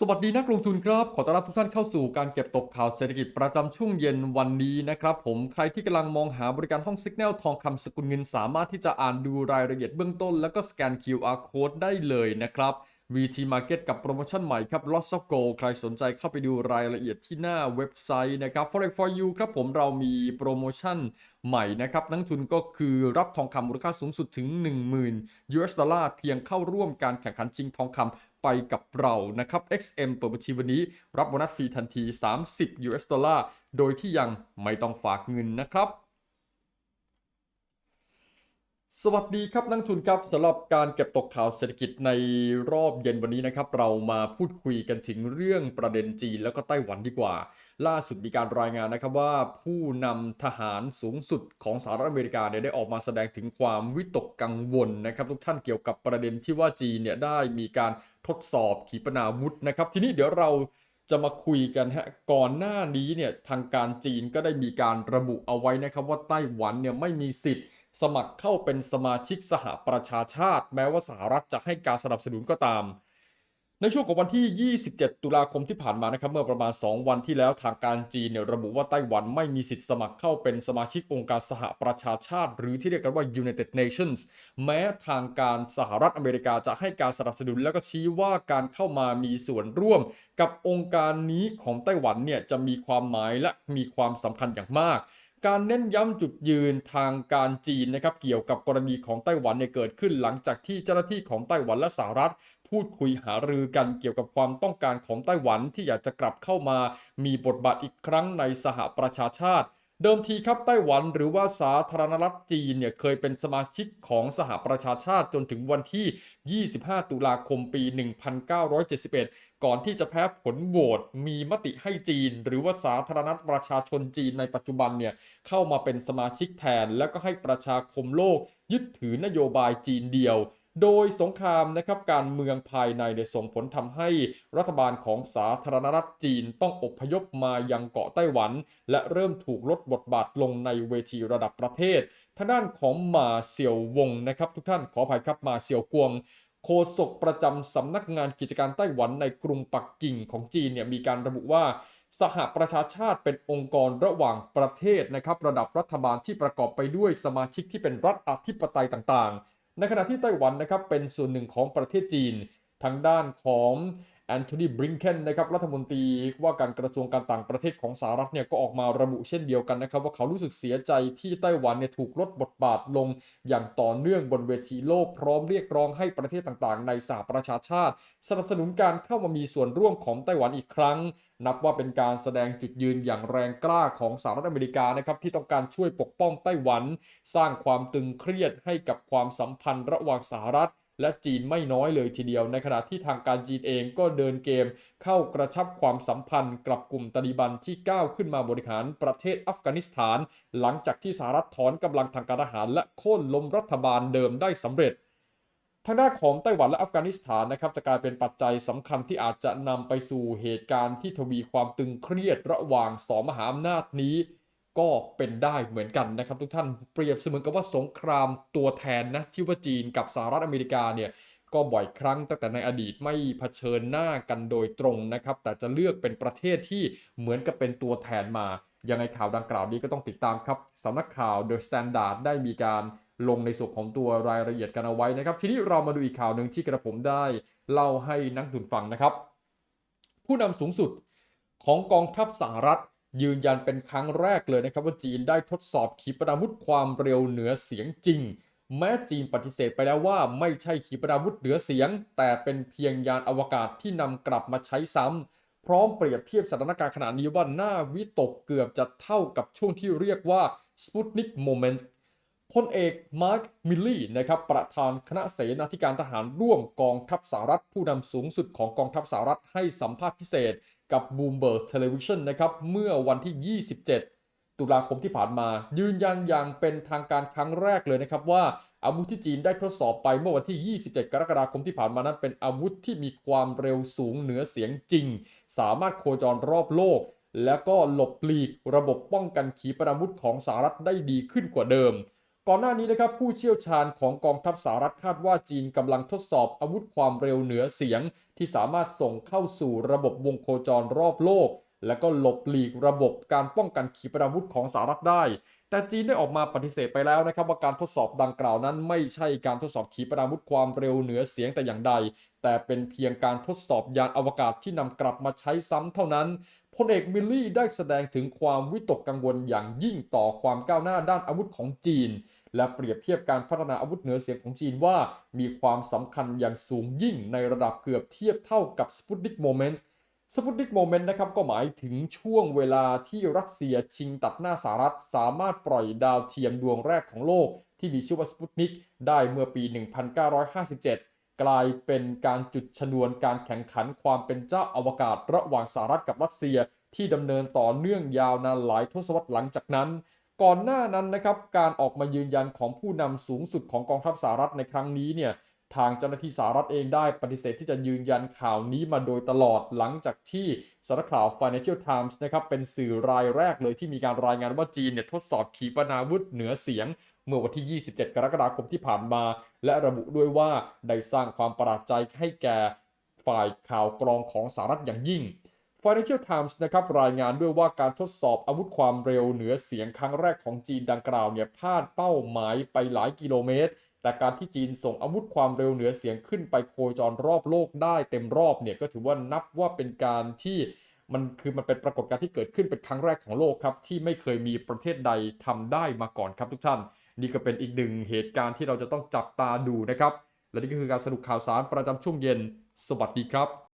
สวัสดีนักลงทุนครับ ขอต้อนรับทุกท่านเข้าสู่การเก็บตกข่าวเศรษฐกิจประจำช่วงเย็นวันนี้นะครับผมใครที่กำลังมองหาบริการห้องสัญญาณทองคำสกุลเงินสามารถที่จะอ่านดูรายละเอียดเบื้องต้น แล้วก็สแกน QR code ได้เลยนะครับ VT Market กับโปรโมชั่นใหม่ครับ Lots of Gold ใครสนใจเข้าไปดูรายละเอียดที่หน้าเว็บไซต์นะครับ Forex for you ครับผมเรามีโปรโมชั่นใหม่นะครับ นักทุนก็คือรับทองคำมูลค่าสูงสุดถึง 10,000 US ดอลลาร์เพียงเข้าร่วมการแข่งขันชิงทองคำไปกับเรานะครับ XM เปิดบัญชีวันนี้ รับโบนัสฟรีทันที 30 US ดอลลาร์โดยที่ยังไม่ต้องฝากเงินนะครับ สวัสดีครับนักทุนครับสำหรับการเก็บตกข่าวเศรษฐกิจในรอบเย็นวันนี้นะครับ เรามาพูดคุยกันถึงเรื่องประเด็นจีนแล้วก็ไต้หวันดีกว่า ล่าสุดมีการรายงานนะครับว่าผู้นำทหารสูงสุดของสหรัฐอเมริกาเนี่ยได้ออกมาแสดงถึงความวิตกกังวลนะครับทุกท่านเกี่ยวกับประเด็นที่ว่าจีนเนี่ยได้มีการทดสอบขีปนาวุธนะครับ ทีนี้เดี๋ยวเราจะมาคุยกันฮะก่อนหน้านี้เนี่ยทางการจีนก็ได้มีการระบุเอาไว้นะครับว่าไต้หวันเนี่ยไม่มีสิทธิ์ สมัครเข้าเป็นสมาชิกสหประชาชาติ แม้ว่าสหรัฐจะให้การสนับสนุนก็ตาม ในช่วงของวันที่ 27 ตุลาคมที่ผ่านมานะครับเมื่อประมาณ 2 วันที่แล้วทางการจีนเนี่ยระบุว่าไต้หวันไม่มีสิทธิ์สมัครเข้าเป็นสมาชิกองค์การสหประชาชาติ หรือที่เรียกกันว่า United Nations แม้ทางการสหรัฐอเมริกาจะให้การสนับสนุน แล้วก็ชี้ว่าการเข้ามามีส่วนร่วม กับองค์การนี้ของไต้หวันเนี่ยจะมีความหมายและมีความสำคัญอย่างมาก การเน้นย้ำจุดยืนทางการจีนนะครับเกี่ยวกับกรณีของไต้หวันเนี่ยเกิดขึ้นหลังจากที่เจ้าหน้าที่ของไต้หวันและสหรัฐ พูดคุยหารือกันเกี่ยวกับความต้องการของไต้หวันที่อยากจะกลับเข้ามา มีบทบาทอีกครั้งในสหประชาชาติ เดิมทีครับไต้หวันหรือว่าสาธารณรัฐจีนเนี่ยเคยเป็นสมาชิกของสหประชาชาติจนถึงวันที่ 25 ตุลาคมปี 1971 ก่อนที่จะแพ้ผลโหวตมีมติให้จีน หรือว่าสาธารณรัฐประชาชนจีนในปัจจุบันเนี่ยเข้ามาเป็นสมาชิกแทน แล้วก็ให้ประชาคมโลกยึดถือนโยบายจีนเดียว โดยสงครามนะครับการเมืองภายในเนี่ยส่งผลทำให้รัฐบาลของสาธารณรัฐจีนต้องอพยพมายังเกาะไต้หวัน และเริ่มถูกลดบทบาทลงในเวทีระดับประเทศ ทางด้านของมาเสี่ยววงนะครับทุกท่านขออภัยครับมาเสี่ยวกวงโฆษกประจำสำนักงานกิจการไต้หวันในกรุงปักกิ่งของจีนเนี่ยมีการระบุว่า สหประชาชาติเป็นองค์กรระหว่างประเทศนะครับระดับรัฐบาลที่ประกอบไปด้วยสมาชิกที่เป็นรัฐอธิปไตยต่างๆ ในขณะที่ไต้หวันนะครับเป็นส่วนหนึ่งของประเทศจีน ทางด้านของ แอนโทนีบริงเคนนะครับรัฐมนตรีว่าการกระทรวงการต่างประเทศของสหรัฐเนี่ยก็ออกมาระบุเช่นเดียวกันนะครับว่าเขารู้สึกเสียใจที่ไต้หวันเนี่ยถูกลดบทบาทลงอย่างต่อเนื่องบนเวทีโลกพร้อมเรียกร้องให้ประเทศต่างๆ ในสหประชาชาติ สนับสนุนการเข้ามามีส่วนร่วมของไต้หวันอีกครั้ง นับว่าเป็นการแสดงจุดยืนอย่างแรงกล้าของสหรัฐอเมริกานะครับที่ต้องการช่วยปกป้องไต้หวัน สร้างความตึงเครียดให้กับความสัมพันธ์ระหว่างสหรัฐ และจีนไม่น้อยเลยทีเดียว ในขณะที่ทางการจีนเองก็เดินเกมเข้ากระชับความสัมพันธ์กับกลุ่มตาลิบันที่ก้าวขึ้นมาบริหารประเทศอัฟกานิสถาน หลังจากที่สหรัฐถอนกำลังทางการทหาร และโค่นล้มรัฐบาลเดิมได้สำเร็จทางด้านของไต้หวันและอัฟกานิสถานนะครับจะกลายเป็นปัจจัยสำคัญที่อาจจะนำไปสู่เหตุการณ์ที่ทวีความตึงเครียดระหว่างสองมหาอำนาจนี้ ก็เป็นได้เหมือนกันนะครับ ทุกท่านเปรียบเสมือนกับว่าสงครามตัวแทนนะที่ว่าจีนกับสหรัฐอเมริกาเนี่ยก็บ่อยครั้งตั้งแต่ในอดีตไม่เผชิญหน้ากันโดยตรงนะครับ แต่จะเลือกเป็นประเทศที่เหมือนกับเป็นตัวแทนมา ยังไงข่าวดังกล่าวนี้ก็ต้องติดตามครับสำนักข่าว The Standard ได้มีการลงในส่วนของตัวรายละเอียดกันเอาไว้นะครับ ทีนี้เรามาดูอีกข่าวหนึ่งที่กระผมได้เล่าให้นักทุนฟังนะครับ ผู้นำสูงสุดของกองทัพสหรัฐ ยืนยันเป็นครั้งแรกเลยนะครับว่าจีนได้ทดสอบขีปนาวุธความเร็วเหนือเสียงจริง แม้จีนปฏิเสธไปแล้วว่าไม่ใช่ขีปนาวุธเหนือเสียง แต่เป็นเพียงยานอวกาศที่นำกลับมาใช้ซ้ำพร้อมเปรียบเทียบสถานการณ์ขณะนี้ว่าน่าวิตกเกือบจะเท่ากับช่วงที่เรียกว่าสปุตนิกโมเมนต์ พลเอกมาร์คมิลลี่นะครับประธานคณะเสนาธิการทหารร่วมกองทัพสหรัฐผู้นำสูงสุดของกองทัพสหรัฐให้สัมภาษณ์พิเศษกับ Bloomberg Television นะครับเมื่อวันที่ 27ตุลาคมที่ผ่านมายืนยันอย่างเป็นทางการครั้งแรกเลยนะครับว่าอาวุธที่จีนได้ทดสอบไปเมื่อวันที่ 27 กรกฎาคมที่ผ่านมานั้นเป็นอาวุธที่มีความเร็วสูงเหนือเสียงจริง สามารถโคจรรอบโลก แล้วก็หลบหลีกระบบป้องกันขีปนาวุธของสหรัฐได้ดีขึ้นกว่าเดิม ก่อนหน้านี้นะครับผู้เชี่ยวชาญของกองทัพสหรัฐคาดว่าจีนกำลังทดสอบอาวุธความเร็วเหนือเสียง ที่สามารถส่งเข้าสู่ระบบวงโคจรรอบโลก และก็หลบหลีกระบบการป้องกันขีปนาวุธของสหรัฐได้ แต่จีนได้ออกมาปฏิเสธไปแล้วนะครับว่าการทดสอบดังกล่าวนั้นไม่ใช่การทดสอบขีปนาวุธความเร็วเหนือเสียงแต่อย่างใด แต่เป็นเพียงการทดสอบยานอวกาศที่นำกลับมาใช้ซ้ำเท่านั้นพลเอกมิลลี่ได้แสดงถึงความวิตกกังวลอย่างยิ่งต่อความก้าวหน้าด้านอาวุธของจีน และเปรียบเทียบการพัฒนาอาวุธเหนือเสียงของจีนว่า มีความสำคัญอย่างสูงยิ่งในระดับเกือบเทียบเท่ากับสปุตนิกโมเมนต์ สปุตนิกโมเมนต์นะครับก็หมายถึงช่วงเวลาที่รัสเซียชิงตัดหน้าสหรัฐ สามารถปล่อยดาวเทียมดวงแรกของโลก ที่มีชื่อว่าสปุตนิกได้เมื่อปี 1957 กลายเป็นการจุดชนวนการแข่งขันความเป็นเจ้าอวกาศระหว่างสหรัฐกับรัสเซียที่ดำเนินต่อเนื่องยาวนานหลายทศวรรษหลังจากนั้น ก่อนหน้านั้นนะครับการออกมายืนยันของผู้นำสูงสุดของกองทัพสหรัฐในครั้งนี้เนี่ย ทางเจ้าหน้าที่สหรัฐเองได้ปฏิเสธที่จะยืนยันข่าวนี้มาโดยตลอดหลังจากที่สารข่าว Financial Times นะครับเป็นสื่อรายแรกเลยที่มีการรายงานว่าจีนเนี่ยทดสอบขีปนาวุธเหนือเสียง เมื่อวันที่ 27 กรกฎาคมที่ผ่านมา และระบุด้วยว่าได้สร้างความประหลาดใจให้แก่ฝ่ายข่าวกรองของสหรัฐอย่างยิ่ง Financial Times นะครับรายงานด้วยว่าการทดสอบอาวุธความเร็วเหนือเสียงครั้งแรกของจีนดังกล่าวเนี่ยพลาดเป้าหมายไปหลายกิโลเมตร แต่การที่จีนส่งอาวุธความเร็วเหนือเสียงขึ้นไปโคจรรอบโลกได้เต็มรอบเนี่ยก็ถือว่านับว่าเป็นการที่มันคือมันเป็นปรากฏการณ์ที่เกิดขึ้นเป็นครั้งแรกของโลกครับที่ไม่เคยมีประเทศใดทำได้มาก่อนครับทุกท่าน นี่ก็เป็นอีกหนึ่งเหตุการณ์ที่เราจะต้องจับตาดูนะครับ และนี่ก็คือการสรุปข่าวสารประจำช่วงเย็น สวัสดีครับ